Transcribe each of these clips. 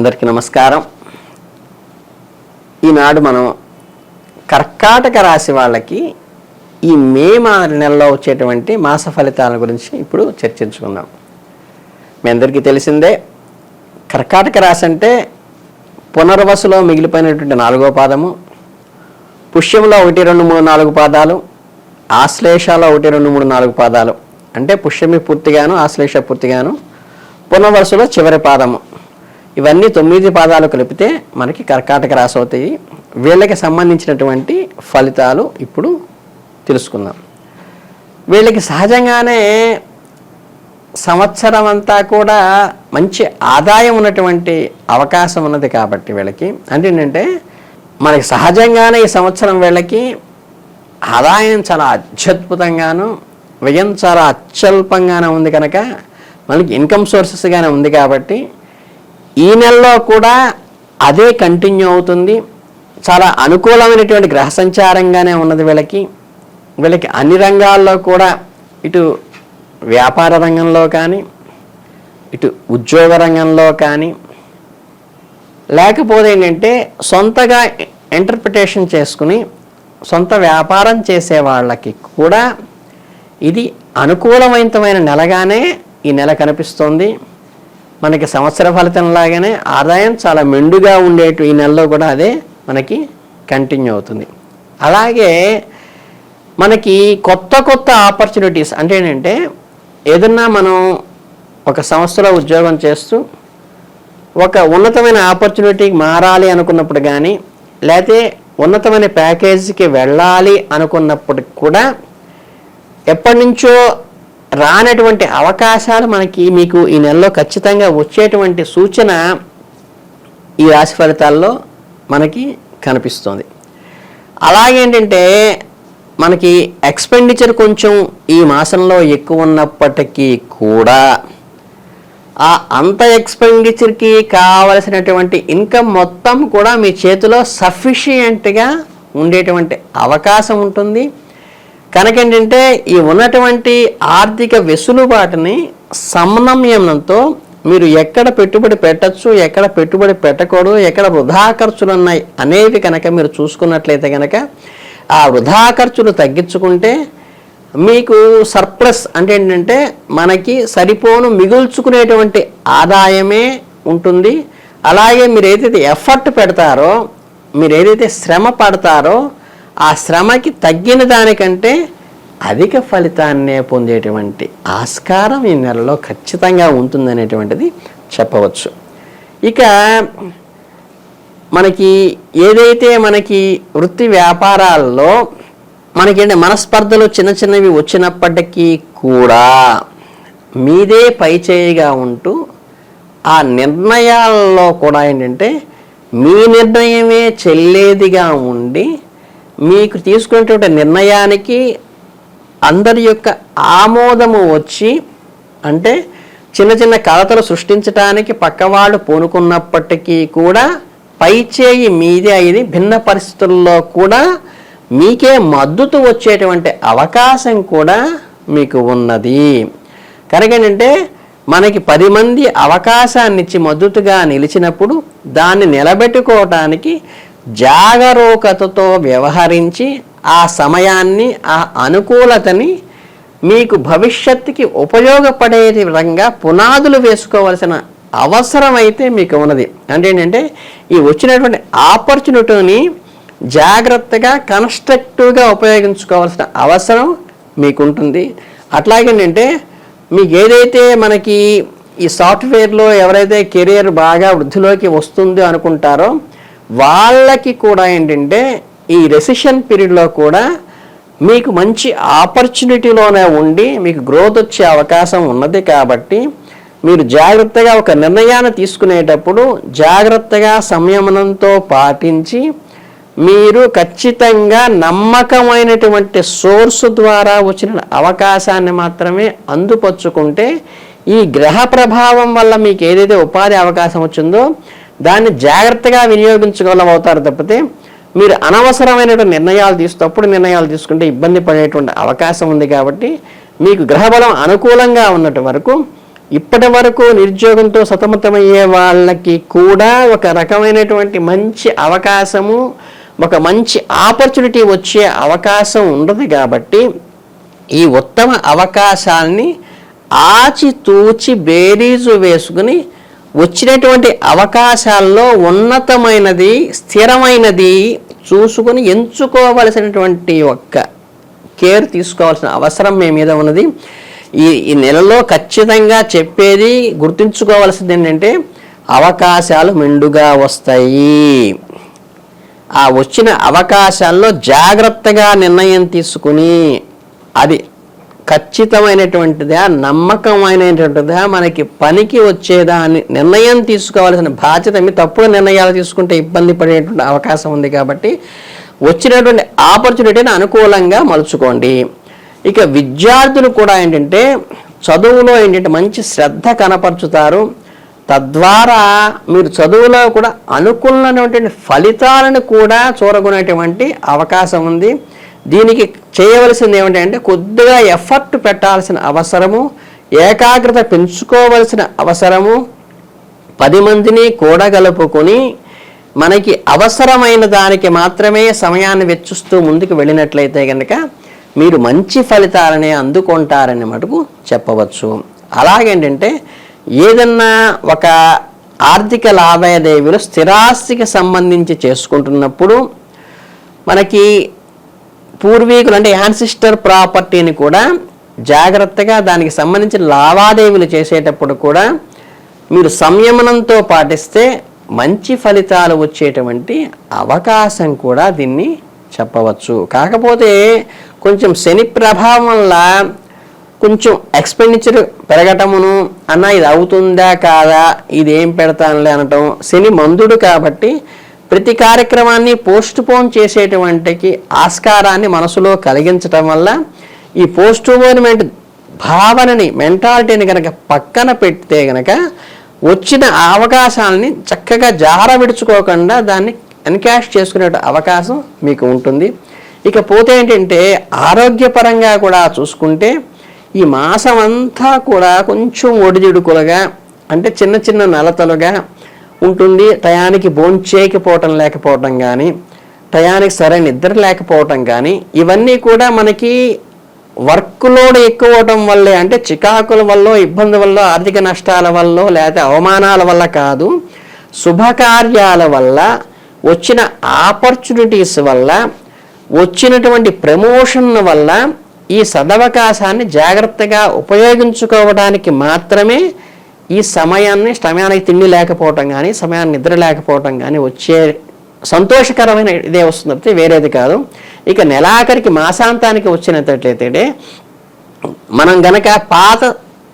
అందరికీ నమస్కారం. ఈనాడు మనం కర్కాటక రాశి వాళ్ళకి ఈ మే మా నెలలో వచ్చేటువంటి మాస ఫలితాల గురించి ఇప్పుడు చర్చించుకుందాం. మీ అందరికీ తెలిసిందే కర్కాటక రాశి అంటే పునర్వసులో మిగిలిపోయినటువంటి నాలుగో పాదము పుష్యంలో ఒకటి రెండు మూడు నాలుగు పాదాలు ఆశ్లేషాలో ఒకటి రెండు మూడు నాలుగు పాదాలు. అంటే పుష్యమి పూర్తిగాను ఆశ్లేష పూర్తిగాను పునర్వసులో చివరి పాదము. ఇవన్నీ తొమ్మిది పాదాలు కలిపితే మనకి కర్కాటక రాశి అవుతాయి. వీళ్ళకి సంబంధించినటువంటి ఫలితాలు ఇప్పుడు తెలుసుకుందాం. వీళ్ళకి సహజంగానే సంవత్సరం అంతా కూడా మంచి ఆదాయం ఉన్నటువంటి అవకాశం ఉన్నది కాబట్టి వీళ్ళకి. అంటే ఏంటంటే మనకి సహజంగానే ఈ సంవత్సరం వీళ్ళకి ఆదాయం చాలా అత్యద్భుతంగాను వ్యయం చాలా అత్యల్పంగానే ఉంది కనుక మనకి ఇన్కమ్ సోర్సెస్గానే ఉంది కాబట్టి ఈ నెలలో కూడా అదే కంటిన్యూ అవుతుంది. చాలా అనుకూలమైనటువంటి గ్రహ సంచారంగానే ఉన్నది వీళ్ళకి. వీళ్ళకి అన్ని రంగాల్లో కూడా ఇటు వ్యాపార రంగంలో కానీ ఇటు ఉద్యోగ రంగంలో కానీ లేకపోతే ఏంటంటే సొంతగా ఇంటర్ప్రిటేషన్ చేసుకుని సొంత వ్యాపారం చేసే వాళ్ళకి కూడా ఇది అనుకూలవంతమైన నెలగానే ఈ నెల కనిపిస్తోంది. మనకి సంవత్సర ఫలితం లాగానే ఆదాయం చాలా మెండుగా ఉండేటు ఈ నెలలో కూడా అదే మనకి కంటిన్యూ అవుతుంది. అలాగే మనకి కొత్త కొత్త ఆపర్చునిటీస్ అంటే ఏంటంటే ఏదన్నా మనం ఒక సంస్థలో ఉద్యోగం చేస్తూ ఒక ఉన్నతమైన ఆపర్చునిటీకి మారాలి అనుకున్నప్పుడు కానీ లేకపోతే ఉన్నతమైన ప్యాకేజీకి వెళ్ళాలి అనుకున్నప్పుడు కూడా ఎప్పటి నుంచో రానటువంటి అవకాశాలు మనకి మీకు ఈ నెలలో ఖచ్చితంగా వచ్చేటువంటి సూచన ఈ రాశి ఫలితాల్లో మనకి కనిపిస్తుంది. అలాగేంటంటే మనకి ఎక్స్పెండిచర్ కొంచెం ఈ మాసంలో ఎక్కువ ఉన్నప్పటికీ కూడా ఆ అంత ఎక్స్పెండిచర్కి కావలసినటువంటి ఇన్కమ్ మొత్తం కూడా మీ చేతిలో సఫిషియెంట్గా ఉండేటువంటి అవకాశం ఉంటుంది. కనుక ఏంటంటే ఈ ఉన్నటువంటి ఆర్థిక వెసులుబాటుని సమన్వయంతో మీరు ఎక్కడ పెట్టుబడి పెట్టచ్చు ఎక్కడ పెట్టుబడి పెట్టకూడదు ఎక్కడ వృధా ఖర్చులు ఉన్నాయి అనేవి కనుక మీరు చూసుకున్నట్లయితే కనుక ఆ వృధా ఖర్చులు తగ్గించుకుంటే మీకు సర్ప్లస్ అంటే ఏంటంటే మనకి సరిపోను మిగుల్చుకునేటువంటి ఆదాయమే ఉంటుంది. అలాగే మీరు ఏదైతే ఎఫర్ట్ పెడతారో మీరు ఏదైతే శ్రమ పడతారో ఆ శ్రమకి తగ్గిన దానికంటే అధిక ఫలితాన్నే పొందేటువంటి ఆస్కారం ఈ నెలలో ఖచ్చితంగా ఉంటుందనేటువంటిది చెప్పవచ్చు. ఇక మనకి ఏదైతే మనకి వృత్తి వ్యాపారాల్లో మనకేంటి మనస్పర్ధలు చిన్న చిన్నవి వచ్చినప్పటికీ కూడా మీదే పైచేయిగా ఉంటూ ఆ నిర్ణయాల్లో కూడా ఏంటంటే మీ నిర్ణయమే చెల్లేదిగా ఉండి మీకు తీసుకునేటువంటి నిర్ణయానికి అందరి యొక్క ఆమోదము వచ్చి అంటే చిన్న చిన్న కలతలు సృష్టించడానికి పక్కవాళ్ళు పూనుకున్నప్పటికీ కూడా పైచేయి మీదే అయింది. భిన్న పరిస్థితుల్లో కూడా మీకే మద్దతు వచ్చేటువంటి అవకాశం కూడా మీకు ఉన్నది. కనుక ఏంటంటే మనకి పది మంది అవకాశాన్ని ఇచ్చి మద్దతుగా నిలిచినప్పుడు దాన్ని నిలబెట్టుకోవటానికి జాగరూకతతో వ్యవహరించి ఆ సమయాన్ని ఆ అనుకూలతని మీకు భవిష్యత్తుకి ఉపయోగపడే విధంగా పునాదులు వేసుకోవాల్సిన అవసరం అయితే మీకు ఉన్నది. అంటే ఏంటంటే ఈ వచ్చినటువంటి ఆపర్చునిటీని జాగ్రత్తగా కన్స్ట్రక్టివ్గా ఉపయోగించుకోవాల్సిన అవసరం మీకుంటుంది. అట్లాగేంటంటే మీకు ఏదైతే మనకి ఈ సాఫ్ట్వేర్లో ఎవరైతే కెరియర్ బాగా వృద్ధిలోకి వస్తుందో అనుకుంటారో వాళ్ళకి కూడా ఏంటంటే ఈ రెసిషన్ పీరియడ్లో కూడా మీకు మంచి ఆపర్చునిటీలోనే ఉండి మీకు గ్రోత్ వచ్చే అవకాశం ఉన్నది కాబట్టి మీరు జాగ్రత్తగా ఒక నిర్ణయాన్ని తీసుకునేటప్పుడు జాగ్రత్తగా సంయమనంతో పాటించి మీరు ఖచ్చితంగా నమ్మకమైనటువంటి సోర్సు ద్వారా వచ్చిన అవకాశాన్ని మాత్రమే అందుపరుచుకుంటే ఈ గ్రహ ప్రభావం వల్ల మీకు ఏదైతే ఉపాధి అవకాశం వచ్చిందో దాన్ని జాగ్రత్తగా వినియోగించగలం అవుతారు తప్పితే మీరు అనవసరమైనటువంటి నిర్ణయాలు తీసు తప్పుడు నిర్ణయాలు తీసుకుంటే ఇబ్బంది పడేటువంటి అవకాశం ఉంది కాబట్టి మీకు గ్రహబలం అనుకూలంగా ఉన్నటి వరకు ఇప్పటి వరకు నిరుద్యోగంతో సతమతమయ్యే వాళ్ళకి కూడా ఒక రకమైనటువంటి మంచి అవకాశము ఒక మంచి ఆపర్చునిటీ వచ్చే అవకాశం ఉండదు కాబట్టి ఈ ఉత్తమ అవకాశాన్ని ఆచితూచి బేరీజు వేసుకుని వచ్చినటువంటి అవకాశాల్లో ఉన్నతమైనది స్థిరమైనది చూసుకొని ఎంచుకోవలసినటువంటి ఒక్క కేర్ తీసుకోవాల్సిన అవసరం మీ మీద ఉన్నది. ఈ ఈ నెలలో ఖచ్చితంగా చెప్పేది గుర్తుంచుకోవాల్సింది ఏంటంటే అవకాశాలు మెండుగా వస్తాయి. ఆ వచ్చిన అవకాశాల్లో జాగ్రత్తగా నిర్ణయం తీసుకుని అది ఖచ్చితమైనటువంటిదా నమ్మకమైనటువంటిదా మనకి పనికి వచ్చేదా అని నిర్ణయం తీసుకోవాల్సిన బాధ్యత మీ తప్పుడు నిర్ణయాలు తీసుకుంటే ఇబ్బంది పడేటువంటి అవకాశం ఉంది కాబట్టి వచ్చినటువంటి ఆపర్చునిటీని అనుకూలంగా మలుచుకోండి. ఇక విద్యార్థులు కూడా ఏంటంటే చదువులో ఏంటంటే మంచి శ్రద్ధ కనపరుచుతారు. తద్వారా మీరు చదువులో కూడా అనుకున్నటువంటి ఫలితాలను కూడా చూరగొనేటువంటి అవకాశం ఉంది. దీనికి చేయవలసింది ఏమిటంటే కొద్దిగా ఎఫర్ట్ పెట్టాల్సిన అవసరము ఏకాగ్రత పెంచుకోవలసిన అవసరము పది మందిని కూడగలుపుకొని మనకి అవసరమైన దానికి మాత్రమే సమయాన్ని వెచ్చిస్తూ ముందుకు వెళ్ళినట్లయితే కనుక మీరు మంచి ఫలితాలనే అందుకుంటారని మటుకు చెప్పవచ్చు. అలాగేంటంటే ఏదన్నా ఒక ఆర్థిక లావాదేవీలు స్థిరాస్తికి సంబంధించి చేసుకుంటున్నప్పుడు మనకి పూర్వీకులు అంటే యాన్సిస్టర్ ప్రాపర్టీని కూడా జాగ్రత్తగా దానికి సంబంధించిన లావాదేవీలు చేసేటప్పుడు కూడా మీరు సంయమనంతో పాటిస్తే మంచి ఫలితాలు వచ్చేటువంటి అవకాశం కూడా దీన్ని చెప్పవచ్చు. కాకపోతే కొంచెం శని ప్రభావం వల్ల కొంచెం ఎక్స్పెండిచర్ పెరగటమును అన్న ఇది అవుతుందా కాదా? ఇది ఏం పెడతానులే అనటం శని మందుడు కాబట్టి ప్రతి కార్యక్రమాన్ని పోస్ట్ పోన్ చేసేటువంటికి ఆస్కారాన్ని మనసులో కలిగించటం వల్ల ఈ పోస్ట్ పోన్మెంట్ భావనని మెంటాలిటీని కనుక పక్కన పెడితే గనక వచ్చిన అవకాశాలని చక్కగా జార విడుచుకోకుండా దాన్ని ఎన్కాష్ చేసుకునే అవకాశం మీకు ఉంటుంది. ఇకపోతే ఏంటంటే ఆరోగ్యపరంగా కూడా చూసుకుంటే ఈ మాసం అంతా కూడా కొంచెం ఒడిదుడుకులుగా అంటే చిన్న చిన్న నలతలుగా ఉంటుంది. టయానికి భోంచేయకపోవటం లేకపోవటం కానీ టయానికి సరైన నిద్ర లేకపోవటం కానీ ఇవన్నీ కూడా మనకి వర్క్ లోడ్ ఎక్కువ అవటం వల్లే అంటే చికాకుల వల్ల ఇబ్బంది వల్ల ఆర్థిక నష్టాల వల్ల లేకపోతే అవమానాల వల్ల కాదు. శుభకార్యాల వల్ల వచ్చిన ఆపర్చునిటీస్ వల్ల వచ్చినటువంటి ప్రమోషన్ వల్ల ఈ సదవకాశాన్ని జాగ్రత్తగా ఉపయోగించుకోవడానికి మాత్రమే ఈ సమయాన్ని సమయానికి తిండి లేకపోవటం కానీ సమయాన్ని నిద్ర లేకపోవటం కానీ వచ్చే సంతోషకరమైన ఇదే వస్తుంది తప్పితే వేరేది కాదు. ఇక నెలాఖరికి మాసాంతానికి వచ్చినట్లయితే మనం గనక పాత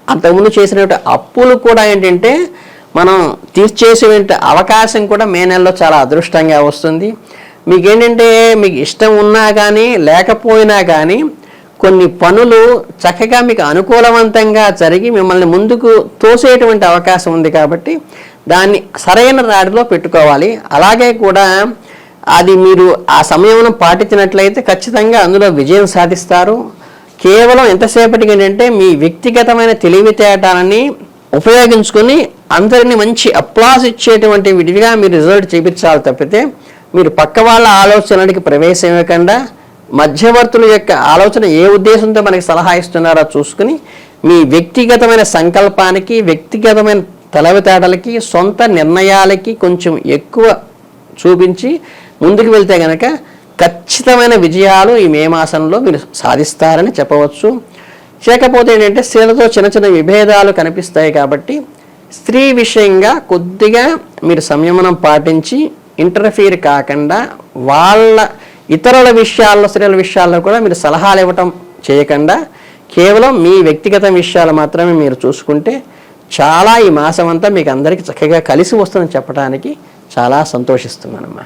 అంతకుముందు చేసినటువంటి అప్పులు కూడా ఏంటంటే మనం తీర్చేసే అవకాశం కూడా మే నెలలో చాలా అదృష్టంగా వస్తుంది. మీకేంటంటే మీకు ఇష్టం ఉన్నా కానీ లేకపోయినా కానీ కొన్ని పనులు చక్కగా మీకు అనుకూలవంతంగా జరిగి మిమ్మల్ని ముందుకు తోసేటువంటి అవకాశం ఉంది కాబట్టి దాన్ని సరైన రాడిలో పెట్టుకోవాలి. అలాగే కూడా అది మీరు ఆ సమయంలో పాటించినట్లయితే ఖచ్చితంగా అందులో విజయం సాధిస్తారు. కేవలం ఎంతసేపటికి ఏంటంటే మీ వ్యక్తిగతమైన తెలివితేటాలని ఉపయోగించుకొని అందరినీ మంచి అప్లాస్ ఇచ్చేటువంటి విడిగా మీరు రిజల్ట్ చూపించాలి తప్పితే మీరు పక్క వాళ్ళ ఆలోచనలకి ప్రవేశం ఇవ్వకుండా మధ్యవర్తుల యొక్క ఆలోచన ఏ ఉద్దేశంతో మనకి సలహా ఇస్తున్నారో చూసుకుని మీ వ్యక్తిగతమైన సంకల్పానికి వ్యక్తిగతమైన తలవితేటలకి సొంత నిర్ణయాలకి కొంచెం ఎక్కువ చూపించి ముందుకు వెళ్తే కనుక ఖచ్చితమైన విజయాలు ఈ మే మాసంలో మీరు సాధిస్తారని చెప్పవచ్చు. చేయకపోతే ఏంటంటే స్త్రీలతో చిన్న చిన్న విభేదాలు కనిపిస్తాయి కాబట్టి స్త్రీ విషయంగా కొద్దిగా మీరు సంయమనం పాటించి ఇంటర్ఫీర్ కాకుండా వాళ్ళ ఇతరుల విషయాల్లో స్త్రీల విషయాల్లో కూడా మీరు సలహాలు ఇవ్వటం చేయకుండా కేవలం మీ వ్యక్తిగత విషయాలు మాత్రమే మీరు చూసుకుంటే చాలా ఈ మాసం అంతా మీకు అందరికీ చక్కగా కలిసి వస్తుందని చెప్పడానికి చాలా సంతోషిస్తున్నానమ్మా.